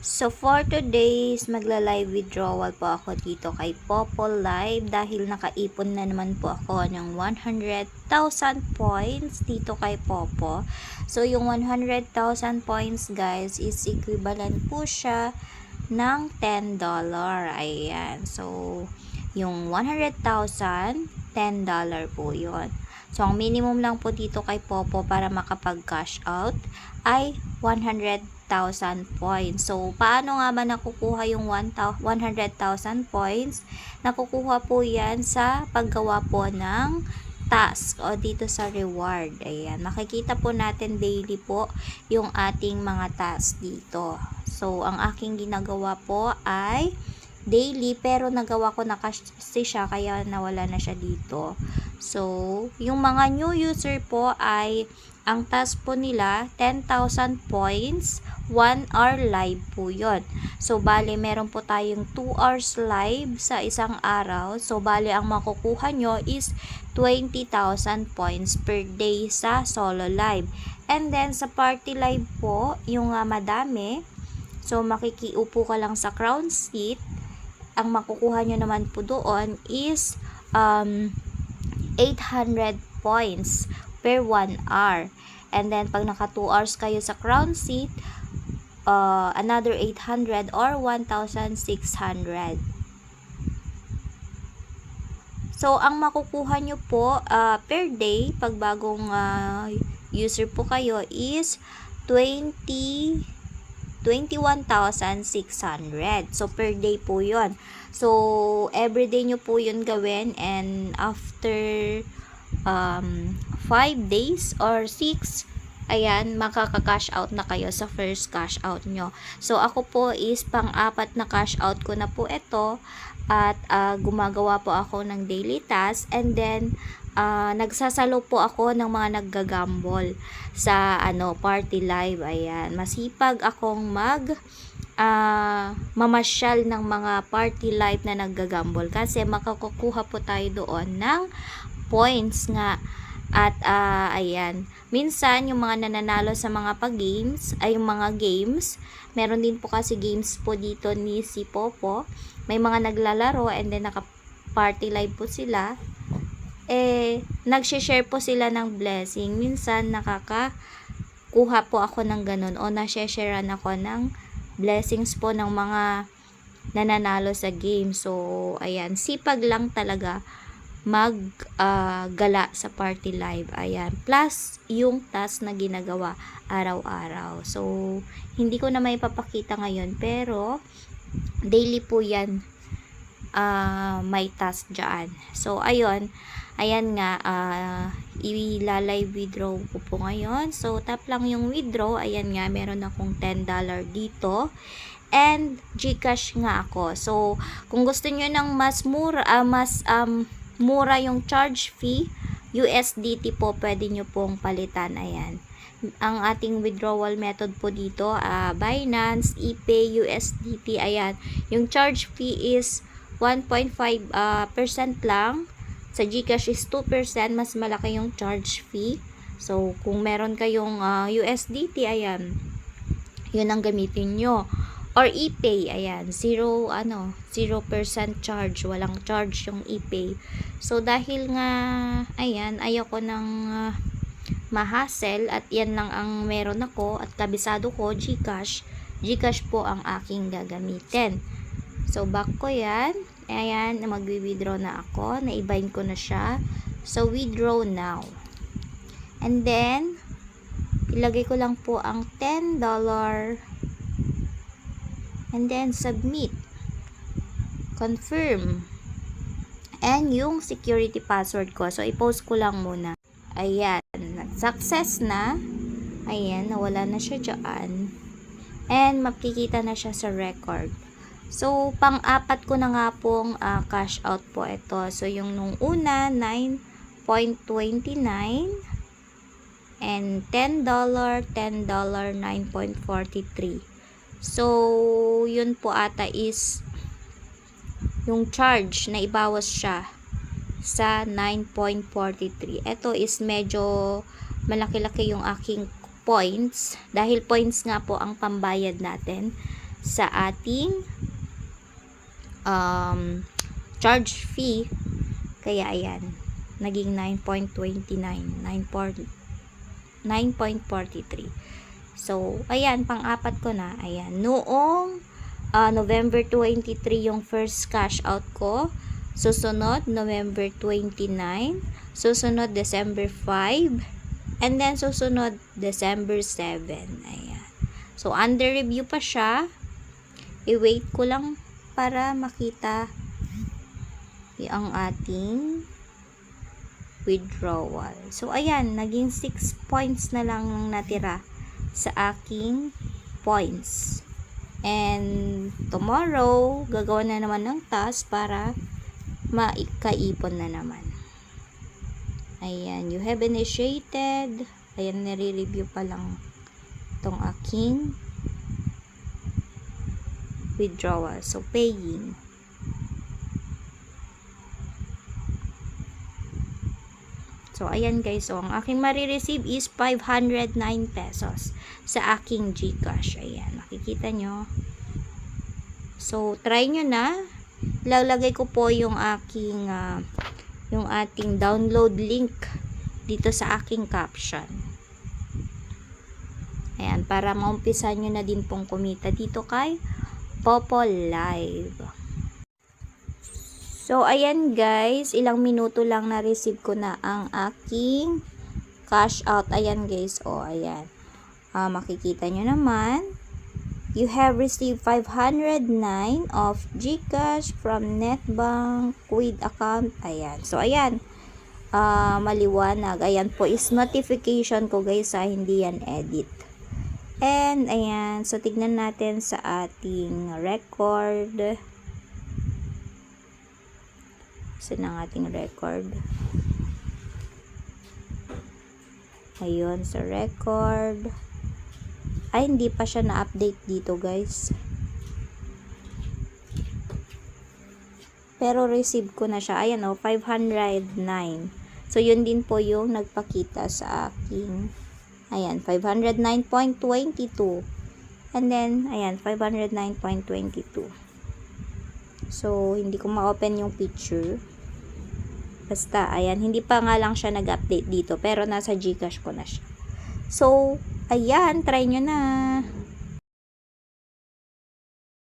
So, for today's magla-live withdrawal po ako dito kay Popo Live dahil nakaipon na naman po ako ng 100,000 points dito kay Popo. So, yung 100,000 points guys is equivalent po siya ng $10. Ayan. So, yung 100,000, $10 po yon. So, ang minimum lang po dito kay Popo para makapag-cash out ay 100,000 points. So, paano nga ba nakukuha yung 100,000 points? Nakukuha po yan sa paggawa po ng task o dito sa reward. Ayan, makikita po natin daily po yung ating mga task dito. So, ang aking ginagawa po ay daily pero nagawa ko na kasi siya kaya nawala na siya dito. So, yung mga new user po ay ang task po nila 10,000 points 1 hour live po yon. So, bali meron po tayong 2 hours live sa isang araw. So, bali ang makukuha nyo is 20,000 points per day sa solo live. And then, sa party live po, yung uh, madami, so makikiupo ka lang sa crown seat, ang makukuha nyo naman po doon is um, 800 points per 1 hour. And then, pag naka 2 hours kayo sa crown seat, uh, another 800 or 1,600. So, ang makukuha nyo po uh, per day, pag bagong uh, user po kayo, is 20 21,600. So, per day po yon So, everyday nyo po yun gawin and after um, 5 days or 6, ayan, makaka-cash out na kayo sa first cash out nyo. So, ako po is pang-apat na cash out ko na po ito at uh, gumagawa po ako ng daily task and then uh, nagsasalo po ako ng mga naggagambol sa ano party live ayan masipag akong mag uh, mamasyal ng mga party live na naggagambol kasi makakukuha po tayo doon ng points nga. At uh, ayan. Minsan yung mga nananalo sa mga pag-games ay yung mga games meron din po kasi games po dito ni si Popo. May mga naglalaro and then naka party live po sila. Eh, nagsishare po sila ng blessing. Minsan, nakakakuha po ako ng ganun o nasharean ako ng blessings po ng mga nananalo sa game. So, ayan, sipag lang talaga maggala uh, sa party live. Ayan. Plus, yung task na ginagawa araw-araw. So, hindi ko na may papakita ngayon, pero daily po yan uh, may task dyan. So, ayun Ayan nga, uh, i-live withdraw ko po ngayon. So, tap lang yung withdraw. Ayan nga, meron akong $10 dito. And, Gcash nga ako. So, kung gusto niyo ng mas mura, uh, mas um, mura yung charge fee, USDT po, pwede nyo pong palitan. Ayan. Ang ating withdrawal method po dito, uh, Binance, ePay, USDT, ayan. Yung charge fee is 1.5% uh, percent lang sa GCash is 2%, mas malaki yung charge fee. So, kung meron kayong uh, USDT, ayan, yun ang gamitin nyo. Or ePay, ayan, 0, ano, 0% charge, walang charge yung ePay. So, dahil nga, ayan, ayoko ng uh, mahasel at yan lang ang meron ako at kabisado ko, GCash, GCash po ang aking gagamitin. So, back ko yan. Ayan, magwi-withdraw na ako. Naibayin ko na siya. So, withdraw now. And then, ilagay ko lang po ang $10. And then, submit. Confirm. And yung security password ko. So, i-post ko lang muna. Ayan. Success na. Ayan, nawala na siya dyan. And, makikita na siya sa record. So, pang-apat ko na nga pong uh, cash out po ito. So, yung nung una, 9.29 and $10, $10, 9.43. So, yun po ata is yung charge na ibawas siya sa 9.43. Ito is medyo malaki-laki yung aking points dahil points nga po ang pambayad natin sa ating um, charge fee. Kaya ayan, naging 9.29, 9.43. So, ayan, pang-apat ko na. Ayan, noong ah, November 23 yung first cash out ko. Susunod, November 29. Susunod, December 5. And then, susunod, December 7. Ayan. So, under review pa siya. I-wait ko lang para makita ang ating withdrawal. So, ayan, naging 6 points na lang ang natira sa aking points. And tomorrow, gagawa na naman ng task para maikaipon na naman. Ayan, you have initiated. Ayan, nire-review pa lang itong aking withdrawal. So, paying. So, ayan guys. So, ang aking marireceive is 509 pesos sa aking Gcash. Ayan, makikita nyo. So, try nyo na. Lalagay ko po yung aking, ah, yung ating download link dito sa aking caption. Ayan, para maumpisa nyo na din pong kumita dito kay Popo Live. So, ayan guys, ilang minuto lang na-receive ko na ang aking cash out. Ayan guys, oh, ayan. Ah, makikita nyo naman. You have received 509 of GCash from Netbank with account. Ayan. So, ayan. Ah, maliwanag. Ayan po is notification ko guys sa hindi yan edit. And, ayan. So, tignan natin sa ating record. Saan ang ating record? Ayun, sa record. Ay, hindi pa siya na-update dito, guys. Pero receive ko na siya. Ayan, oh, 509. So, yun din po yung nagpakita sa aking Ayan, 509.22. And then, ayan, 509.22. So, hindi ko ma-open yung picture. Basta, ayan, hindi pa nga lang siya nag-update dito. Pero nasa Gcash ko na siya. So, ayan, try nyo na.